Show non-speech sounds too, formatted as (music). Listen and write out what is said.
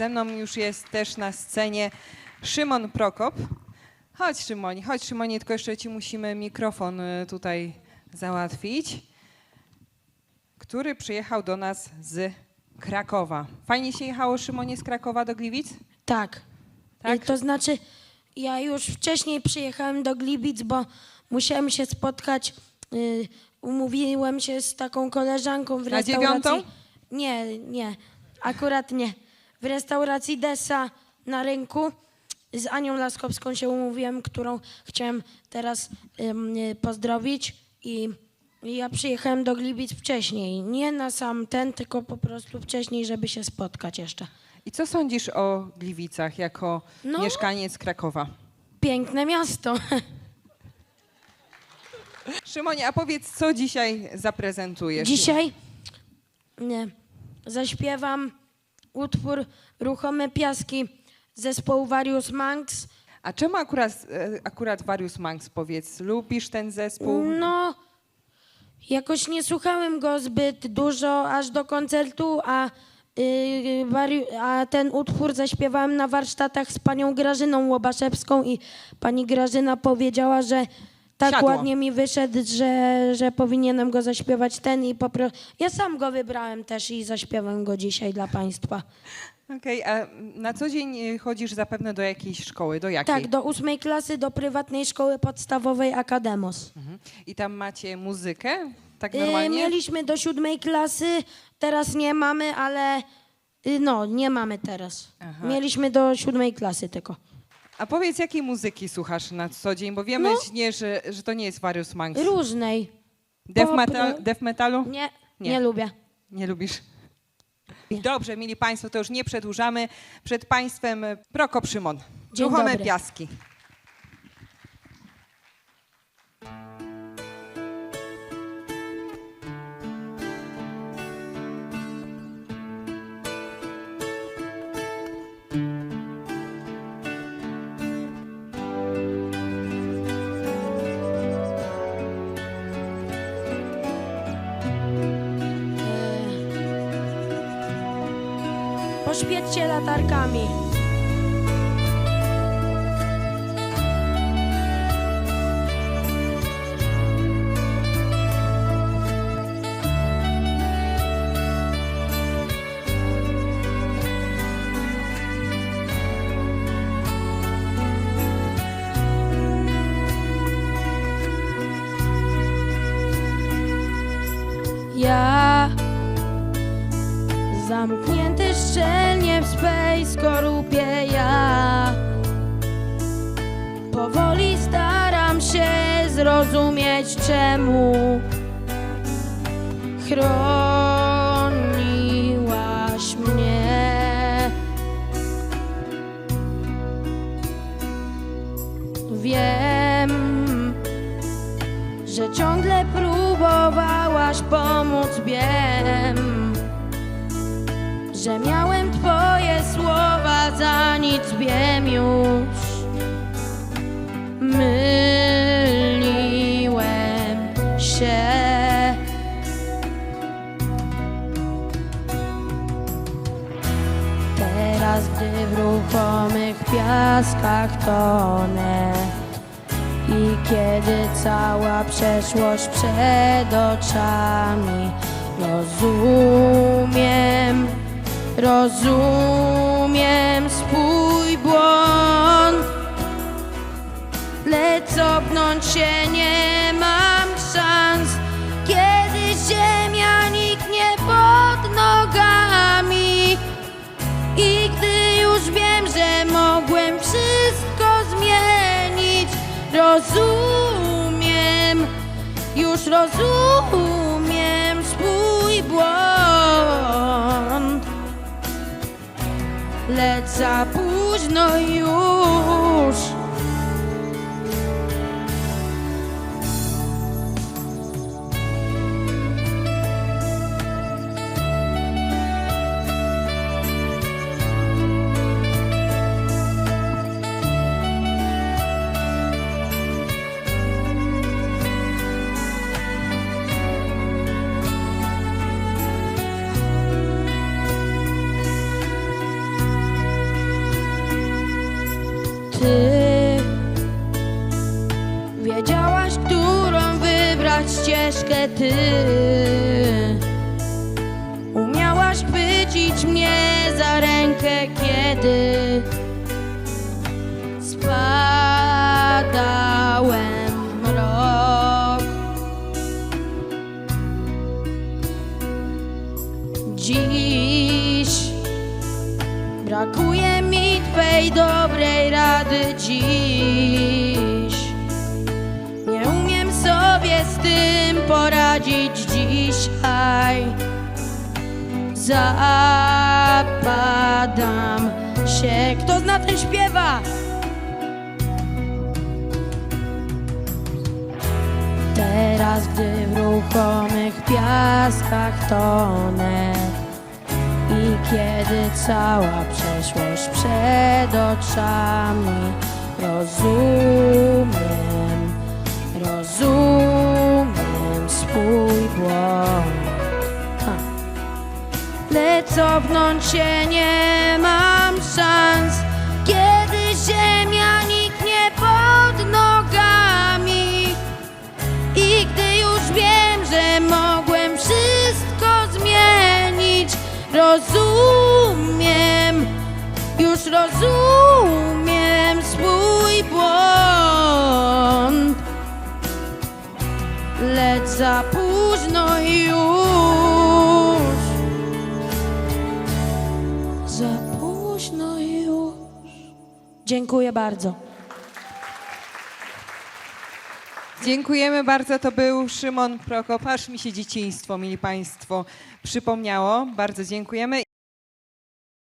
Ze mną już jest też na scenie Szymon Prokop. Chodź Szymonie, chodź Szymonie, tylko jeszcze ci musimy mikrofon y, tutaj załatwić, który przyjechał do nas z Krakowa. Fajnie się jechało Szymonie z Krakowa do Gliwic? Tak. Tak? To znaczy, ja już wcześniej przyjechałem do Gliwic, bo musiałem się spotkać. y, umówiłem się z taką koleżanką w Na restauracji. dziewiątą? Nie, nie. Akurat nie. W restauracji Dessa na rynku. Z Anią Laskowską się umówiłem, którą chciałem teraz ym, y, pozdrowić. I i ja przyjechałem do Gliwic wcześniej. Nie na sam ten, tylko po prostu wcześniej, żeby się spotkać jeszcze. I co sądzisz o Gliwicach jako No. mieszkaniec Krakowa? Piękne miasto. (laughs) Szymonie, a powiedz, co dzisiaj zaprezentujesz? Dzisiaj nie, zaśpiewam utwór Ruchome Piaski zespołu Various Monks. A czemu akurat, e, akurat Various Monks, powiedz? Lubisz ten zespół? No, jakoś nie słuchałem go zbyt dużo aż do koncertu, a, yy, a ten utwór zaśpiewałem na warsztatach z panią Grażyną Łobaszewską i pani Grażyna powiedziała, że tak Siadło. ładnie mi wyszedł, że, że powinienem go zaśpiewać ten i po prostu... Ja sam go wybrałem też i zaśpiewam go dzisiaj dla państwa. Okej, a na co dzień e, chodzisz zapewne do jakiejś szkoły? Do jakiej? Tak, do ósmej klasy do prywatnej szkoły podstawowej Akademos. Mhm. I tam macie muzykę? Tak Y, normalnie? mieliśmy do siódmej klasy, teraz nie mamy, ale y, no, nie mamy teraz. Aha. Mieliśmy do siódmej klasy tylko. A powiedz, jakiej muzyki słuchasz na co dzień? Bo wiemy, No. nie, że, że to nie jest Various Monks. Różnej. Death, pop, metal, no. death metalu? Nie, Nie. nie, lubię. Nie lubisz? Dobrze, mili Państwo, to już nie przedłużamy. Przed Państwem Prokop Szymon. Dzień Ruchome dobry. piaski. Poświećcie latarkami. Ja Zamknięty szczelnie w swej skorupie ja. Powoli staram się zrozumieć czemu Chroniłaś mnie. Wiem, że ciągle próbowałaś pomóc, wiem że miałem twoje słowa za nic wiem już. Myliłem się. Teraz, gdy w ruchomych piaskach tonę i kiedy cała przeszłość przed oczami rozumiem, rozumiem swój błąd, lecz cofnąć się nie mam szans, kiedy ziemia niknie pod nogami. I gdy już wiem, że mogłem wszystko zmienić, rozumiem, już rozumiem Lecz za późno już. Ty wiedziałaś, którą wybrać ścieżkę ty. Umiałaś chwycić mnie za rękę, kiedy brakuje mi twej dobrej rady dziś. Nie umiem sobie z tym poradzić dzisiaj. Zapadam się. Kto zna ten śpiewa? Teraz, gdy w ruchomych piaskach tonę kiedy cała przeszłość przed oczami rozumiem, rozumiem swój błąd. Lecz cofnąć się nie mam Dziękuję bardzo. Dziękujemy bardzo. To był Szymon Prokop. Aż mi się dzieciństwo, mili Państwo, przypomniało. Bardzo dziękujemy.